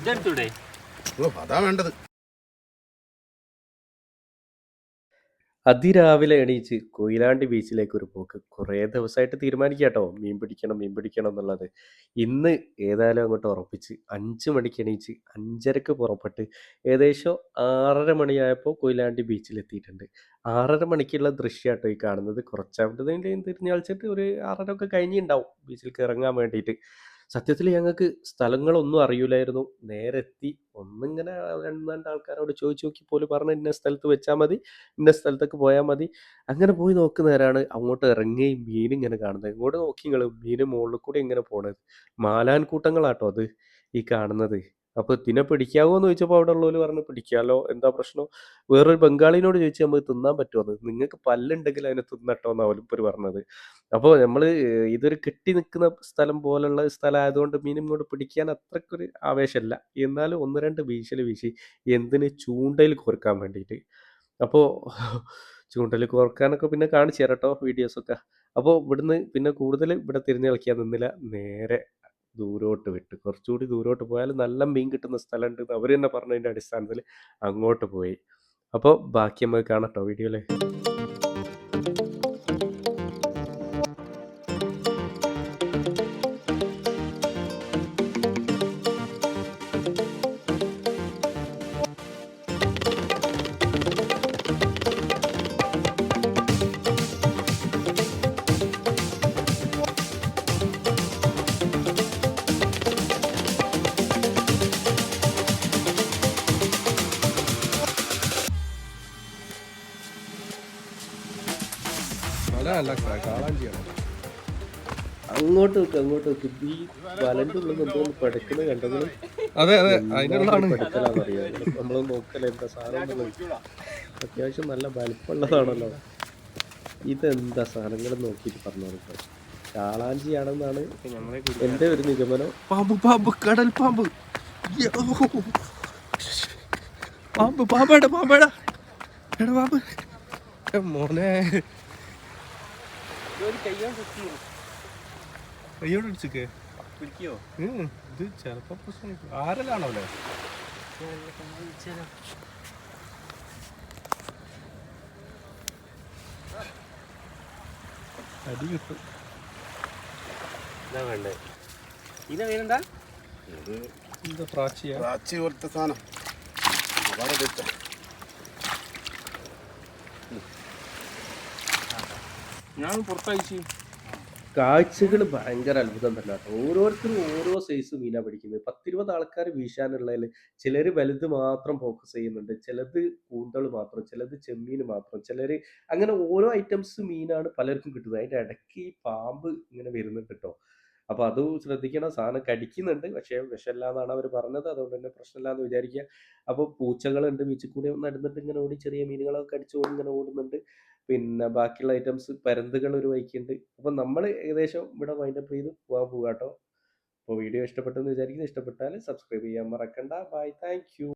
ഇതെടുത്തൂടെ ഓ അതാ വേണ്ടത്. അതിരാവിലെ എണീച്ച് കൊയിലാണ്ടി ബീച്ചിലേക്ക് ഒരു പോക്ക്. കുറേ ദിവസമായിട്ട് തീരുമാനിക്കുക കേട്ടോ മീൻ പിടിക്കണം മീൻ പിടിക്കണം എന്നുള്ളത്. ഇന്ന് ഏതായാലും അങ്ങോട്ട് ഉറപ്പിച്ച് അഞ്ച് മണിക്ക് എണീച്ച് അഞ്ചരക്ക് പുറപ്പെട്ട് ഏകദേശം ആറര മണിയായപ്പോൾ കൊയിലാണ്ടി ബീച്ചിലെത്തിയിട്ടുണ്ട്. ആറര മണിക്കുള്ള ദൃശ്യമാട്ടോ ഈ കാണുന്നത്. കുറച്ചവിടെ തിരിഞ്ഞാഴ്ചയിട്ട് ഒരു ആറര ഒക്കെ കഴിഞ്ഞിട്ടുണ്ടാവും ബീച്ചിലേക്ക് ഇറങ്ങാൻ വേണ്ടിയിട്ട്. സത്യത്തിൽ ഞങ്ങൾക്ക് സ്ഥലങ്ങളൊന്നും അറിയില്ലായിരുന്നു. നേരെ എത്തി ഒന്നിങ്ങനെ രണ്ട് ആൾക്കാരോട് ചോദിച്ചു നോക്കി പോലും പറഞ്ഞ് ഇന്ന സ്ഥലത്ത് വെച്ചാൽ മതി ഇന്ന സ്ഥലത്തേക്ക് പോയാൽ മതി. അങ്ങനെ പോയി നോക്കുന്നവരാണ് അങ്ങോട്ട് ഇറങ്ങി മീൻ ഇങ്ങനെ കാണുന്നത്. ഇങ്ങോട്ട് നോക്കി നിങ്ങൾ മീൻ മുകളിൽ കൂടി ഇങ്ങനെ പോണത്. മാലാൻ കൂട്ടങ്ങളാട്ടോ അത് ഈ കാണുന്നത്. അപ്പോൾ ഇതിനെ പിടിക്കാവോ എന്ന് ചോദിച്ചപ്പോൾ അവിടെ ഉള്ളവർ പറഞ്ഞു പിടിക്കാലോ എന്താ പ്രശ്നം? വേറൊരു ബംഗാളിനോട് ചോദിച്ചു നമുക്ക് തിന്നാൻ പറ്റുമോ നിങ്ങൾക്ക് പല്ലുണ്ടെങ്കിൽ അതിനെ തിന്നട്ടോ എന്നാണ് ഒലിപ്പർ പറഞ്ഞത്. അപ്പോൾ നമ്മൾ ഇതൊരു കെട്ടി നിൽക്കുന്ന സ്ഥലം പോലുള്ള സ്ഥലം ആയതുകൊണ്ട് മീൻ ഇങ്ങോട്ട് പിടിക്കാൻ അത്രക്കൊരു ആവേശമല്ല എന്നാലും ഒന്ന് രണ്ട് വീശൽ വീശി എന്തിന് ചൂണ്ടയിൽ കോർക്കാൻ വേണ്ടിയിട്ട്. അപ്പോൾ ചൂണ്ടയിൽ കോർക്കാനൊക്കെ പിന്നെ കാണിച്ചു തരാം വീഡിയോസൊക്കെ. അപ്പോൾ ഇവിടുന്ന് പിന്നെ കൂടുതൽ ഇവിടെ തിരിഞ്ഞ് കളിക്കാൻ നിന്നില്ല. നേരെ ദൂരോട്ട് വിട്ട്. കുറച്ചുകൂടി ദൂരോട്ട് പോയാൽ നല്ല മീൻ കിട്ടുന്ന സ്ഥലമുണ്ട് എന്ന് അവർ തന്നെ പറഞ്ഞതിന്റെ അടിസ്ഥാനത്തിൽ അങ്ങോട്ട് പോയി. അപ്പോൾ ബാക്കി നമുക്ക് കാണാം കേട്ടോ വീഡിയോയിൽ അങ്ങോട്ട് നോക്ക് അങ്ങോട്ട് നോക്ക്. ഈ വലന്റെ ഉള്ളിൽ എന്തോ പടക്കുന്ന കണ്ടത്. അതെ അതെ അതിനുള്ളതാണ് പടക്കലാന്നറിയാം നമ്മൾ നോക്കല എന്താ സാധനം. അത്യാവശ്യം നല്ല വലിപ്പമുള്ളതാണല്ലോ. ഇതെന്താ സാധനങ്ങൾ നോക്കിയിട്ട് പറഞ്ഞു കൊടുക്കാം കാളാഞ്ചിയാണെന്നാണ് എന്റെ ഒരു നിഗമനം. പാമ്പ് പാമ്പ് കടൽ പാമ്പ്. പാമ്പ് പാമ്പേടാ പാമ്പേടാ. എടാ പാമ്പ്. ഏ, മോനെ കയ്യോട് അടിച്ചേ പിടിക്കോ? ഇത് ചിലപ്പോ പ്രശ്നം ആരെല്ലാണോ അല്ലേ? അടി കിട്ടും. ഇതാ വേണ്ടേ? ഇതാ വേണ്ട എന്താ പ്രാച്ചിയ. പ്രാച്ചി പോലത്തെ സാധനം. അതാണ് ഞാൻ കാഴ്ചകൾ ഭയങ്കര അത്ഭുതം തന്നെ. ഓരോരുത്തരും ഓരോ സൈസ് മീനാ പിടിക്കുന്നത്. പത്തിരുപത് ആൾക്കാർ വീശാനുള്ളതിൽ ചിലർ വലുത് മാത്രം ഫോക്കസ് ചെയ്യുന്നുണ്ട്. ചിലത് കൂന്തൾ മാത്രം ചിലത് ചെമ്മീൻ മാത്രം ചിലർ അങ്ങനെ ഓരോ ഐറ്റംസ് മീനാണ് പലർക്കും കിട്ടുന്നത്. അതിന്റെ ഇടയ്ക്ക് ഈ പാമ്പ് ഇങ്ങനെ വരുന്നുണ്ട് കേട്ടോ അപ്പോൾ അത് ശ്രദ്ധിക്കണം. സാധനം കടിക്കുന്നുണ്ട്. പക്ഷേ വിഷമില്ല എന്നാണ് അവർ പറഞ്ഞത്. അതുകൊണ്ട് തന്നെ പ്രശ്നമില്ല എന്ന് വിചാരിക്കുക. അപ്പോൾ പൂച്ചകളുണ്ട്. ബീച്ചിൽ നടന്നിട്ട് ഇങ്ങനെ ഓടി ചെറിയ മീനുകളൊക്കെ കടിച്ചുകൊണ്ട് ഇങ്ങനെ ഓടുന്നുണ്ട്. പിന്നെ ബാക്കിയുള്ള ഐറ്റംസ് പരന്തുകൾ ഒരു വൈക്കുണ്ട് അപ്പം നമ്മൾ ഏകദേശം ഇവിടെ വൈൻഡപ്പ് ചെയ്ത് പോകാൻ പോകാം അപ്പോൾ വീഡിയോ ഇഷ്ടപ്പെട്ടെന്ന് വിചാരിക്കുന്നു. ഇഷ്ടപ്പെട്ടാൽ സബ്സ്ക്രൈബ് ചെയ്യാൻ മറക്കണ്ട. Bye thank